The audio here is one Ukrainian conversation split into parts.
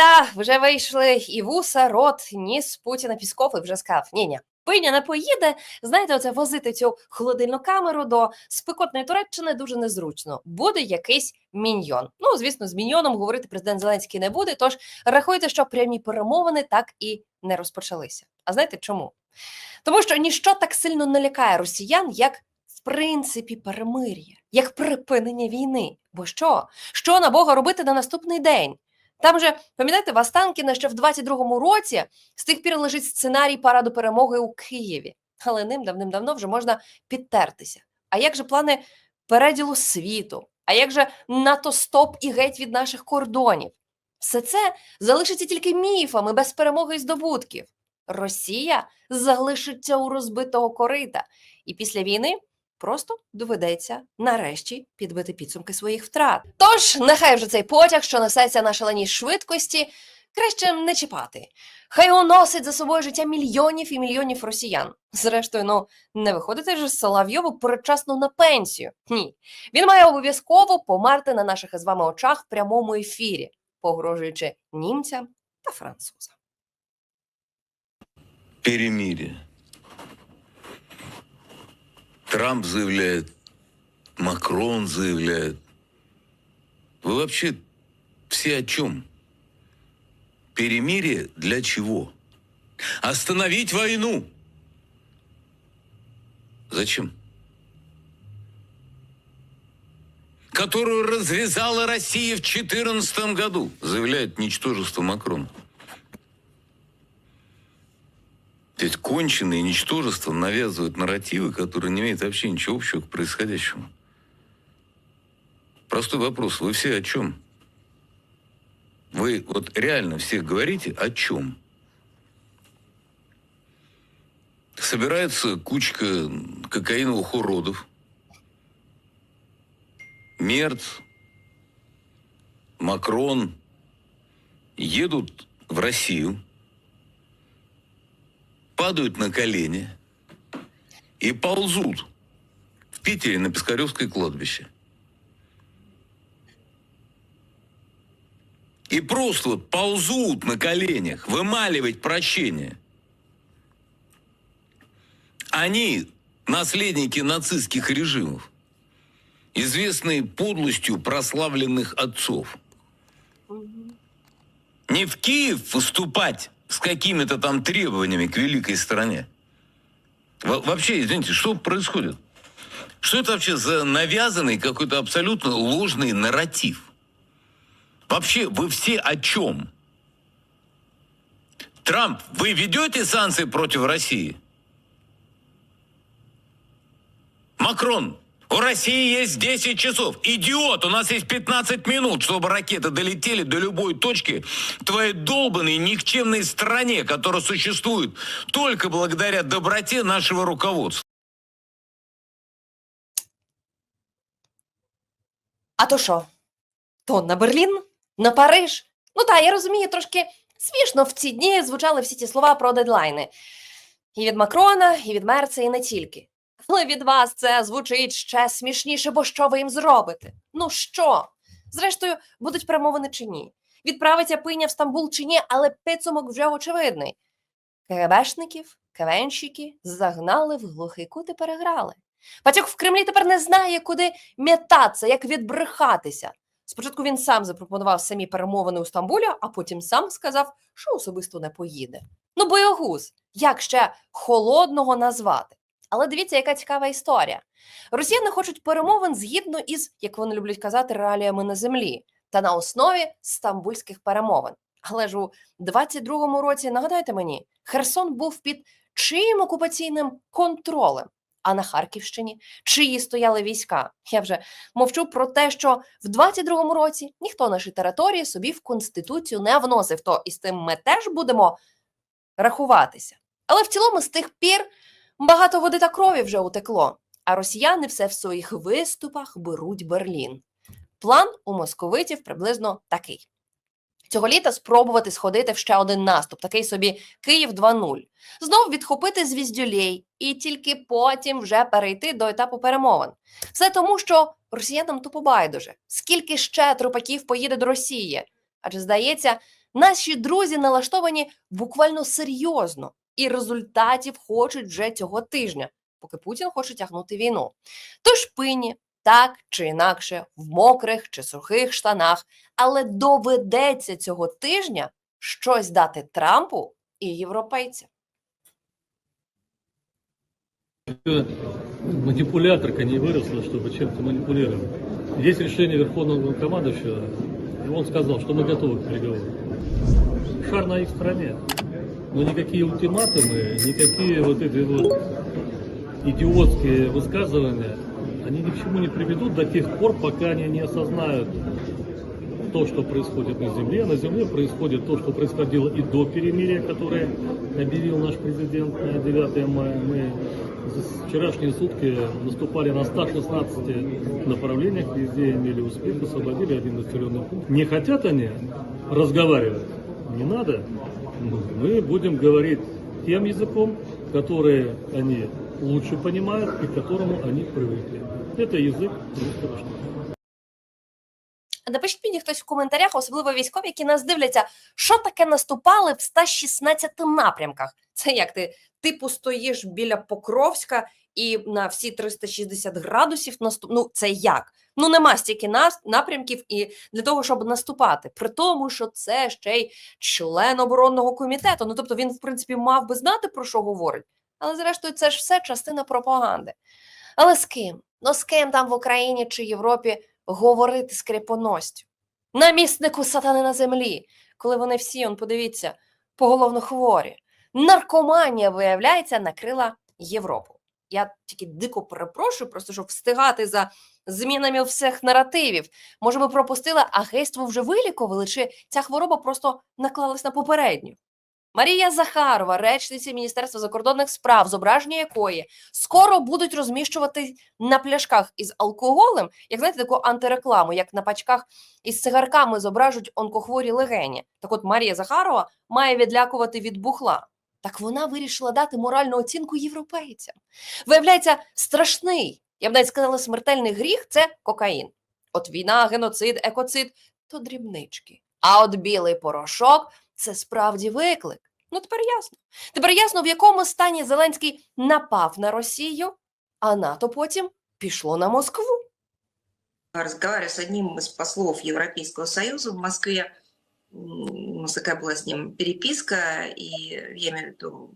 Та вже вийшли і вуса, рот, ніс Путіна Пісков і вже сказав: ні ні Пиня не поїде. Знаєте, оце возити цю холодильну камеру до спекотної Туреччини дуже незручно. Буде якийсь міньйон. Ну, звісно, з міньйоном говорити президент Зеленський не буде. Тож рахуйте, що прямі перемовини так і не розпочалися. А знаєте чому? Тому що ніщо так сильно не лякає росіян, як в принципі перемир'я, як припинення війни. Бо що? Що на Бога робити на наступний день? Там же, пам'ятаєте, в Останкіна ще в 22-му році з тих пір лежить сценарій параду перемоги у Києві, але ним давним-давно вже можна підтертися. А як же плани переділу світу? А як же НАТО стоп і геть від наших кордонів? Все це залишиться тільки міфами без перемоги і здобутків. Росія залишиться у розбитого корита, і після війни просто доведеться нарешті підбити підсумки своїх втрат. Тож нехай вже цей потяг, що несеться на шаленій швидкості, краще не чіпати. Хай уносить за собою життя мільйонів і мільйонів росіян. Зрештою, ну не виходити ж з Соловйову передчасно на пенсію. Ні, він має обов'язково померти на наших із вами очах в прямому ефірі, погрожуючи німцям та французам. перемирие. Трамп заявляет, Макрон заявляет. Вы вообще все о чем? Перемирие для чего? Остановить войну. Зачем? Которую развязала Россия в 2014 году, заявляет ничтожество Макрона. То есть конченые ничтожества навязывают нарративы, которые не имеют вообще ничего общего к происходящему. Простой вопрос. Вы все о чем? Вы вот реально все говорите о чем? Собирается кучка кокаиновых уродов. Мерц, Макрон едут в Россию, падают на колени и ползут в Питере на Пискаревское кладбище. И просто вот ползут на коленях, вымаливать прощение. Они наследники нацистских режимов, известные подлостью прославленных отцов. Не в Киев выступать с какими-то там требованиями к великой стране. Во- вообще, извините, что происходит? Что это вообще за навязанный какой-то абсолютно ложный нарратив? Вообще, вы все о чем? Трамп, вы ведете санкции против России? Макрон, у России есть 10 часов. Идиот, у нас есть 15 минут, чтобы ракеты долетели до любой точки твоей долбанной никчемной стране, которая существует только благодаря доброте нашего руководства. А то що? То на Берлін? На Париж? Ну так, я розумію, трошки смішно в ці дні звучали всі ті слова про дедлайни. І від Макрона, і від Мерца, і не тільки. Але від вас це звучить ще смішніше, бо що ви їм зробите? Ну що? Зрештою, будуть перемовини чи ні? Відправиться пиня в Стамбул чи ні, але підсумок вже очевидний. КГБшників, КВНщики загнали в глухий кут і переграли. Патюк в Кремлі тепер не знає, куди м'ятатися, як відбрехатися. Спочатку він сам запропонував самі перемовини у Стамбулі, а потім сам сказав, що особисто не поїде. Ну, боягуз, як ще холодного назвати? Але дивіться, яка цікава історія. Росіяни хочуть перемовин згідно із, як вони люблять казати, реаліями на землі та на основі стамбульських перемовин. Але ж у 22-му році, нагадайте мені, Херсон був під чиїм окупаційним контролем? А на Харківщині чиї стояли війська? Я вже мовчу про те, що в 22-му році ніхто наші території собі в конституцію не вносив. То і з тим ми теж будемо рахуватися. Але в цілому з тих пір багато води та крові вже утекло. А росіяни все в своїх виступах беруть Берлін. План у московитів приблизно такий: цього літа спробувати сходити в ще один наступ, такий собі Київ 2.0. Знов відхопити звіздюлей і тільки потім вже перейти до етапу перемовин. Все тому, що росіянам тупо байдуже. Скільки ще трупаків поїде до Росії? Адже здається, наші друзі налаштовані буквально серйозно, і результатів хочуть вже цього тижня, поки Путін хоче тягнути війну. Тож пині, так чи інакше, в мокрих чи сухих штанах, але доведеться цього тижня щось дати Трампу і європейцям. манипуляторка не выросла, чтобы чем-то манипулировать. Есть решение Верховного командующего, и он сказал, что мы готовы к переговорам. Шар на их стороне. Но никакие ультиматумы, никакие вот эти вот идиотские высказывания, они ни к чему не приведут до тех пор, пока они не осознают то, что происходит на Земле. На Земле происходит то, что происходило и до перемирия, которое объявил наш президент на 9 мая. Мы за вчерашние сутки наступали на 116 направлениях, везде имели успех, освободили один населенный пункт. Не хотят они разговаривать? Не надо. Мы будем говорить тем языком, который они лучше понимают и к которому они привыкли. Это язык русского штата. Напишіть мені хтось в коментарях, особливо військові, які нас дивляться, що таке наступали в 116 напрямках. Це як ти типу стоїш біля Покровська і на всі 360 градусів наступ... Ну, це як? Ну нема стільки напрямків і для того, щоб наступати. При тому, що це ще й член оборонного комітету. Ну тобто він, в принципі, мав би знати про що говорить. Але зрештою, це ж все частина пропаганди. Але з ким? Ну з ким там в Україні чи Європі говорити з кріпоностю? Наміснику сатани на землі, коли вони всі, он подивіться, поголовно хворі. Наркоманія, виявляється, накрила Європу. Я тільки дико перепрошую, просто щоб встигати за змінами всіх наративів. Може, ми пропустили, а гейство вже вилікували, чи ця хвороба просто наклалась на попередню? Марія Захарова, речниця Міністерства закордонних справ, зображення якої скоро будуть розміщувати на пляшках із алкоголем, як знаєте, таку антирекламу, як на пачках із цигарками зображують онкохворі легені. Так от Марія Захарова має відлякувати від бухла. Так вона вирішила дати моральну оцінку європейцям. Виявляється, страшний, я б навіть сказала, смертельний гріх це кокаїн. От війна, геноцид, екоцид то дрібнички. А от білий порошок це справді виклик. Ну тепер ясно. Тепер ясно, в якому стані Зеленський напав на Росію, а НАТО потім пішло на Москву. разговаривая с одним из послов Европейского Союза в Москве, м, у нас такая была с ним переписка, и я имею в виду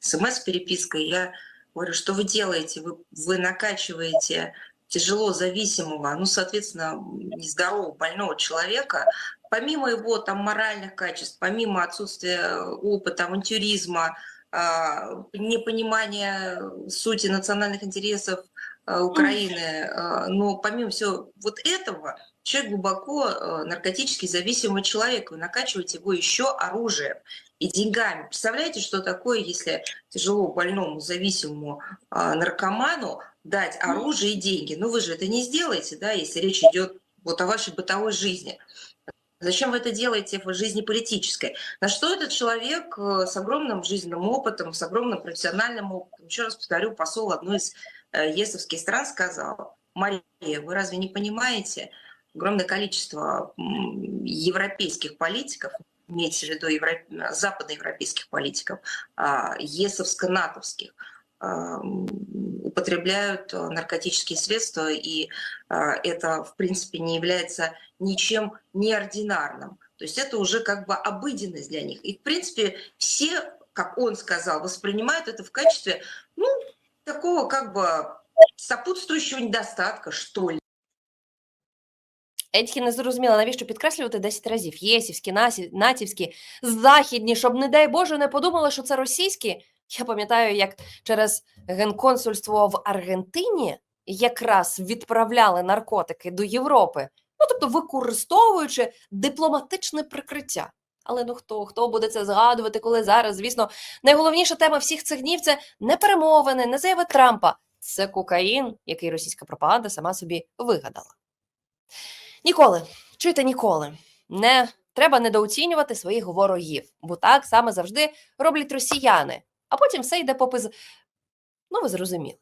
смс-переписка, я говорю, что вы делаете? Вы, вы накачиваете тяжело зависимого, ну, соответственно, нездорового, больного человека, помимо его там моральных качеств, помимо отсутствия опыта, авантюризма, а, непонимания сути национальных интересов э, Украины, э, но помимо всего вот этого, человек глубоко наркотически зависимый человек, вы накачиваете его еще оружием и деньгами. Представляете, что такое, если тяжело больному, зависимому а, наркоману дать оружие и деньги? Ну вы же это не сделаете, да, если речь идет вот о вашей бытовой жизни. Зачем вы это делаете в жизни политической? На что этот человек э, с огромным жизненным опытом, с огромным профессиональным опытом, еще раз повторю, посол одной из э, ЕСовских стран сказал, Мария, вы разве не понимаете, огромное количество европейских политиков, имеется в виду евро... западноевропейских политиков, а, ЕСовско-натовских, а, употребляют э, наркотические средства, и а, это, в принципе, не является ничем неординарным. То есть это уже как бы обыденность для них. И, в принципе, все, как он сказал, воспринимают это в качестве, ну, такого как бы сопутствующего недостатка, что ли. Я не зрозуміла, навіщо підкреслювати 10 разів. Єсівські, натівські, західні, щоб, не дай Боже, не подумали, що це російські. Я пам'ятаю, як через генконсульство в Аргентині якраз відправляли наркотики до Європи. Ну, тобто використовуючи дипломатичне прикриття. Але ну хто, хто буде це згадувати, коли зараз, звісно, найголовніша тема всіх цих днів це не перемовини, не заяви Трампа. Це кокаїн, який російська пропаганда сама собі вигадала. Ніколи, чуйте ніколи. Не треба недооцінювати своїх ворогів, бо так саме завжди роблять росіяни, а потім все йде попис. Ну, ви зрозуміли.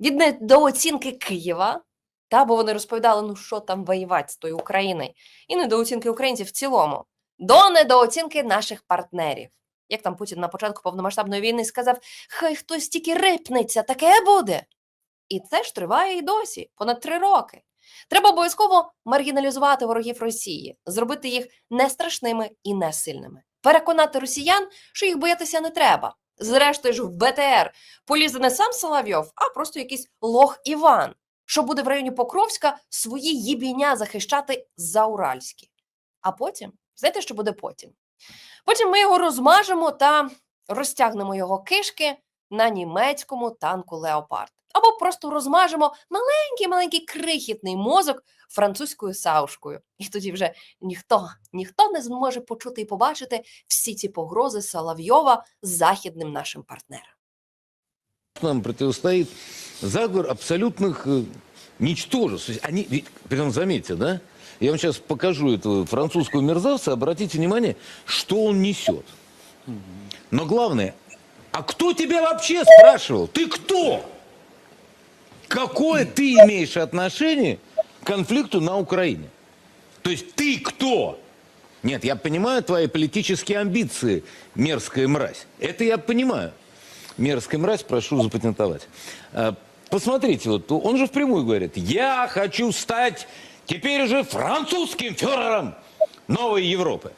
Від недооцінки Києва Та бо вони розповідали, ну що там воювати з тою Україною, і недооцінки українців в цілому, до недооцінки наших партнерів. Як там Путін на початку повномасштабної війни сказав: хай хтось тільки рипнеться, таке буде. І це ж триває і досі, понад три роки. Треба обов'язково маргіналізувати ворогів Росії, зробити їх не страшними і не сильними. Переконати росіян, що їх боятися не треба. Зрештою ж в БТР полізе не сам Соловйов, а просто якийсь лох Іван, що буде в районі Покровська свої їбіння захищати за Уральські. А потім, знаєте, що буде потім? Потім ми його розмажемо та розтягнемо його кишки на німецькому танку Леопард Або просто розмажемо маленький маленький крихітний мозок французькою саушкою. І тоді вже ніхто, ніхто не зможе почути і побачити всі ці погрози Соловйова західним нашим партнерам. нам противостоит заговор абсолютных э, ничтожеств. То есть они, ведь, притом заметьте, да? Я вам сейчас покажу этого французского мерзавца, обратите внимание, что он несет. Но главное, а кто тебя вообще спрашивал? Ты кто? Какое ты имеешь отношение к конфликту на Украине? То есть ты кто? Нет, я понимаю твои политические амбиции, мерзкая мразь. Это я понимаю. Мерзкая мразь, прошу запатентовать. А, Посмотрите, вот он же впрямую говорит, я хочу стать теперь уже французским фюрером новой Европы.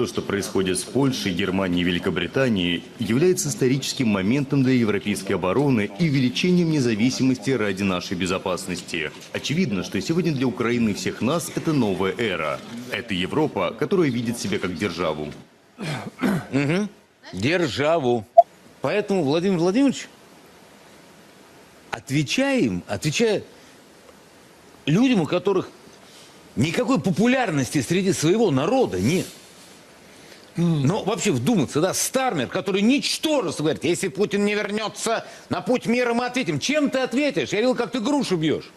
То, что происходит с Польшей, Германией и Великобританией, является историческим моментом для европейской обороны и увеличением независимости ради нашей безопасности. Очевидно, что сегодня для Украины и всех нас это новая эра. Это Европа, которая видит себя как державу. Державу. Поэтому, Владимир Владимирович, отвечаем, отвечая людям, у которых никакой популярности среди своего народа нет. Но вообще вдуматься, да, Стармер, который ничтожество говорит, если Путин не вернется на путь мира, мы ответим. Чем ты ответишь? Я видел, как ты грушу бьешь.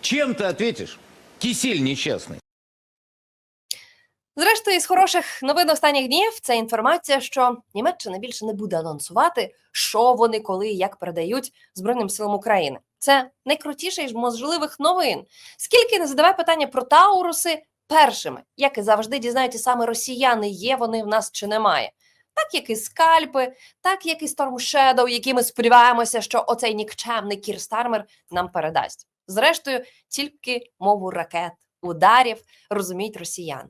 Чем ты ответишь? Кисель несчастный. Зрештою, із хороших новин останніх днів це інформація, що Німеччина більше не буде анонсувати, що вони коли і як передають Збройним силам України. Це найкрутіше із можливих новин. Скільки не задавай питання про Тауруси першими, як і завжди дізнаються саме росіяни, є вони в нас чи немає. Так як і скальпи, так як і Shadow, які ми сподіваємося, що оцей нікчемний Кір Стармер нам передасть. Зрештою, тільки мову ракет, ударів розуміють росіяни.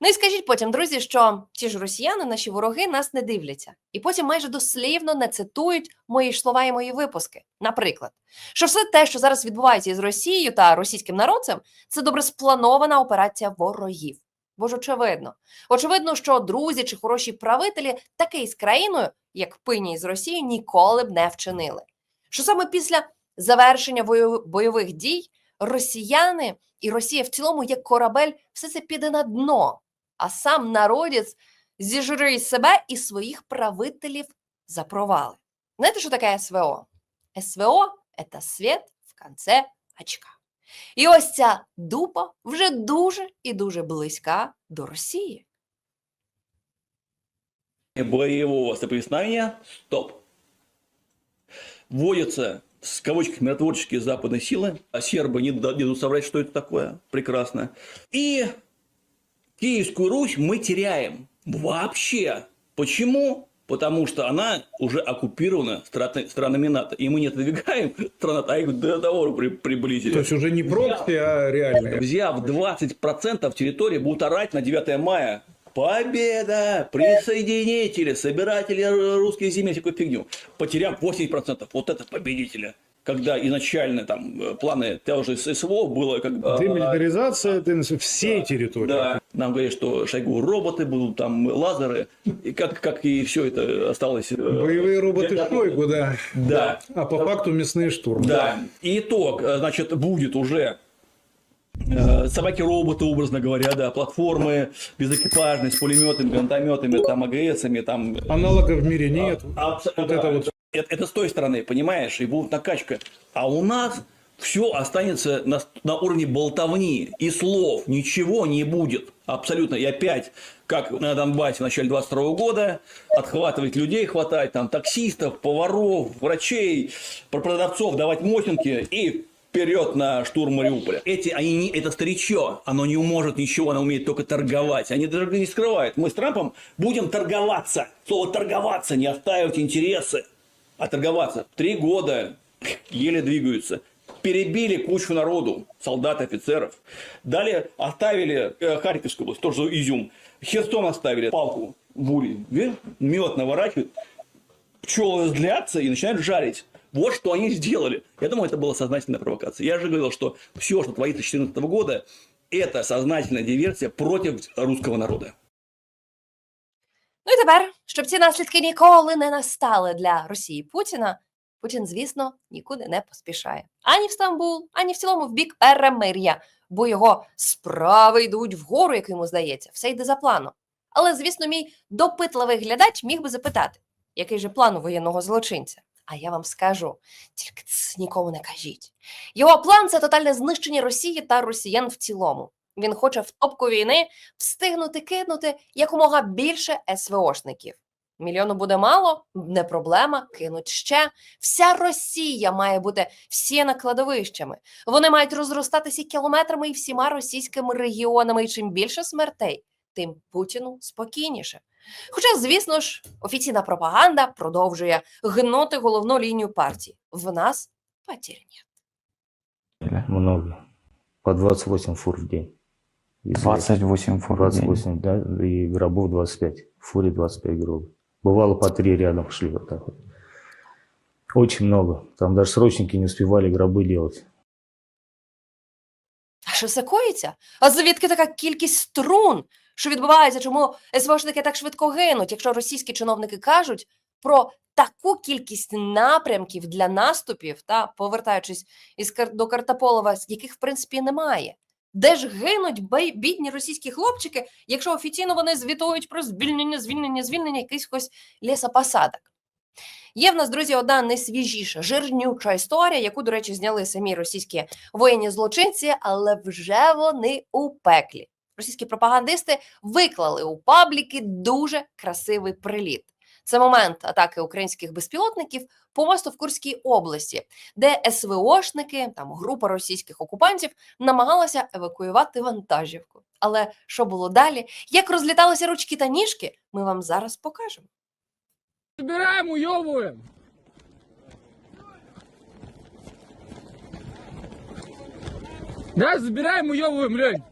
Ну і скажіть потім, друзі, що ті ж росіяни, наші вороги, нас не дивляться, і потім майже дослівно не цитують мої слова і мої випуски. Наприклад, що все те, що зараз відбувається із Росією та російським народцем, це добре спланована операція ворогів. Бо ж очевидно, очевидно, що друзі чи хороші правителі таки з країною, як пині з Росією, ніколи б не вчинили. Що саме після завершення бойов- бойових дій росіяни і Росія в цілому, як корабель, все це піде на дно, а сам народець зіжуре із себе і своїх правителів за провали. Знаєте, що таке СВО? СВО – це світ в конце очка. І ось ця дупа вже дуже і дуже близька до Росії. боевого соприкосновения – стоп. Вводятся с кавычками миротворческие западные силы, а сербы не, да- не дадут соврать, что это такое. Прекрасно. И Киевскую Русь мы теряем. Вообще. Почему? Потому что она уже оккупирована странами НАТО. И мы не отодвигаем страну, а их до того при- приблизили. То есть уже не прокси, а реальные. Взяв 20% территории, будут орать на 9 мая. Победа! Присоединители, собиратели русских земель, всякую фигню. Потеряв 80%. Вот это победителя. Когда изначально там э, планы того же СВО было как бы... Демилитаризация это всей территории. Да, нам говорят, что Шойгу роботы будут, там лазеры, и как, как и все это осталось. э, Боевые роботы для- Шойгу, да. Да. А по факту мясные штурмы. Да. И итог, э, значит, будет уже собаки-роботы, образно говоря, да, платформы безэкипажные, с пулеметами, гранатометами, там, АГСами, там. Аналогов в мире нет. Абс- Вот да, это вот. Это, это с той стороны, понимаешь, и будет накачка. А у нас все останется на, на уровне болтовни и слов. Ничего не будет. Абсолютно. И опять, как на Донбассе в начале 22 года, отхватывать людей, хватать там таксистов, поваров, врачей, продавцов, давать мотинки и вперед на штурм Мариуполя. Эти, они не, это старичье, оно не может ничего, оно умеет только торговать. Они даже не скрывают. Мы с Трампом будем торговаться. Слово торговаться, не отстаивать интересы, а торговаться. Три года еле двигаются. Перебили кучу народу, солдат, офицеров. Далее оставили э, Харьковскую область, тоже изюм. Херсон оставили, палку. Видишь? Мед наворачивают, пчелы злятся и начинают жарить. Вот что они сделали. Я думаю, это была сознательная провокация. Я же говорил, что все, что творится с 2014 года, это сознательная диверсия против русского народа. Ну і тепер, щоб ці наслідки ніколи не настали для Росії Путіна, Путін, звісно, нікуди не поспішає. Ані в Стамбул, ані в цілому в бік перемир'я, бо його справи йдуть вгору, як йому здається, все йде за планом. Але, звісно, мій допитливий глядач міг би запитати, який же план у воєнного злочинця. А я вам скажу, тільки ц, нікому не кажіть. Його план це тотальне знищення Росії та росіян в цілому. Він хоче в топку війни встигнути кинути якомога більше СВОшників. Мільйону буде мало, не проблема, кинуть ще. Вся Росія має бути всіяна кладовищами. Вони мають розростатися кілометрами і всіма російськими регіонами. І чим більше смертей, тим Путіну спокійніше. Хоча, звісно ж, офіційна пропаганда продовжує гнути головну лінію партії. В нас потерь нет. Много. По 28 фур в день. Если 28 фур в день. 28, да, и гробов 25. В фуре 25 гробов. Бывало по три рядом шли вот так вот. Очень много. Там даже срочники не успевали гробы делать. А що це коїться? А звідки така кількість струн? Що відбувається? Чому СВОшники так швидко гинуть, якщо російські чиновники кажуть про таку кількість напрямків для наступів, та повертаючись із до Картаполова, яких в принципі немає. Де ж гинуть бідні російські хлопчики, якщо офіційно вони звітують про звільнення, звільнення, звільнення якихось лісопосадок? Є в нас, друзі, одна найсвіжіша, жирнюча історія, яку, до речі, зняли самі російські воєнні злочинці, але вже вони у пеклі. Російські пропагандисти виклали у пабліки дуже красивий приліт. Це момент атаки українських безпілотників по мосту в Курській області, де СВОшники, там група російських окупантів, намагалася евакуювати вантажівку. Але що було далі? Як розліталися ручки та ніжки, ми вам зараз покажемо. Забираем, уебываем. Да, забираем, уебываем, Лень.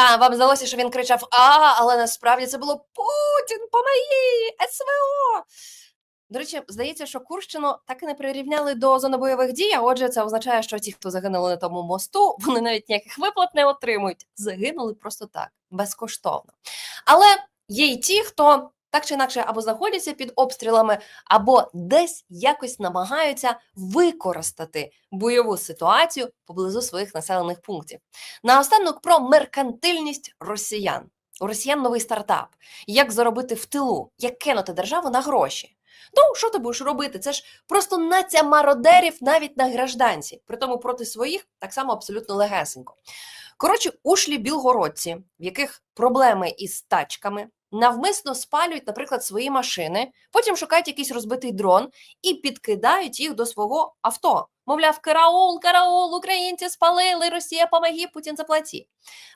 Та вам здалося, що він кричав А, але насправді це було Путін, помоги! СВО! До речі, здається, що Курщину так і не прирівняли до зони бойових дій. А отже, це означає, що ті, хто загинули на тому мосту, вони навіть ніяких виплат не отримують. Загинули просто так, безкоштовно. Але є й ті, хто так чи інакше або знаходяться під обстрілами, або десь якось намагаються використати бойову ситуацію поблизу своїх населених пунктів. Наостанок про меркантильність росіян. У росіян новий стартап. Як заробити в тилу, як кинути державу на гроші. Ну, що ти будеш робити? Це ж просто нація мародерів навіть на гражданці, притому проти своїх так само абсолютно легесенько. Коротше, ушлі білгородці, в яких проблеми із тачками, навмисно спалюють, наприклад, свої машини, потім шукають якийсь розбитий дрон і підкидають їх до свого авто. Мовляв, караул, караул, українці спалили, Росія помоги, Путін заплаті.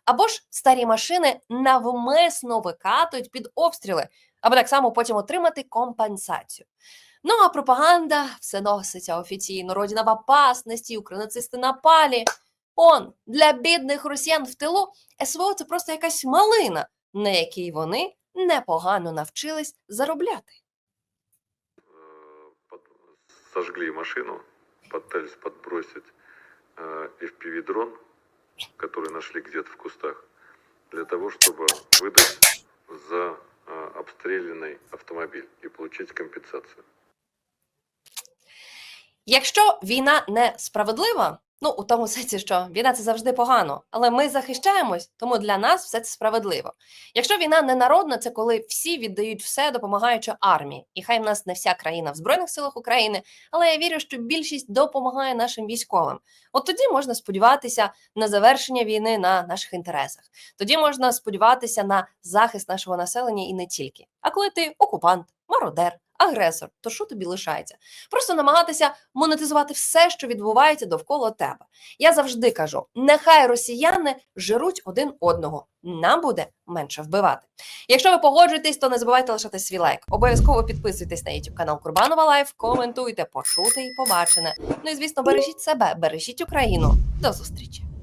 Або ж старі машини навмисно викатують під обстріли, аби так само потім отримати компенсацію. Ну а пропаганда все носиться офіційно. Родина в опасності, українацисти напалі. Он для бідних росіян в тилу СВО це просто якась малина, на якій вони непогано навчились заробляти. э, под- сожгли машину, пытались подбросить э, FPV-дрон, который нашли где-то в кустах, для того, чтобы выдать за э, обстрелянный автомобиль и получить компенсацию. Якщо війна не справедлива, ну у тому сенсі, що війна це завжди погано, але ми захищаємось, тому для нас все це справедливо. Якщо війна не народна, це коли всі віддають все, допомагаючи армії. І хай в нас не вся країна в Збройних силах України, але я вірю, що більшість допомагає нашим військовим. От тоді можна сподіватися на завершення війни на наших інтересах. Тоді можна сподіватися на захист нашого населення і не тільки. А коли ти окупант, мародер, агресор, то що тобі лишається? Просто намагатися монетизувати все, що відбувається довкола тебе. Я завжди кажу: нехай росіяни жируть один одного. Нам буде менше вбивати. Якщо ви погоджуєтесь, то не забувайте лишати свій лайк. Обов'язково підписуйтесь на YouTube канал Курбанова Лайф, коментуйте, почути і побачене. Ну і звісно, бережіть себе, бережіть Україну. До зустрічі!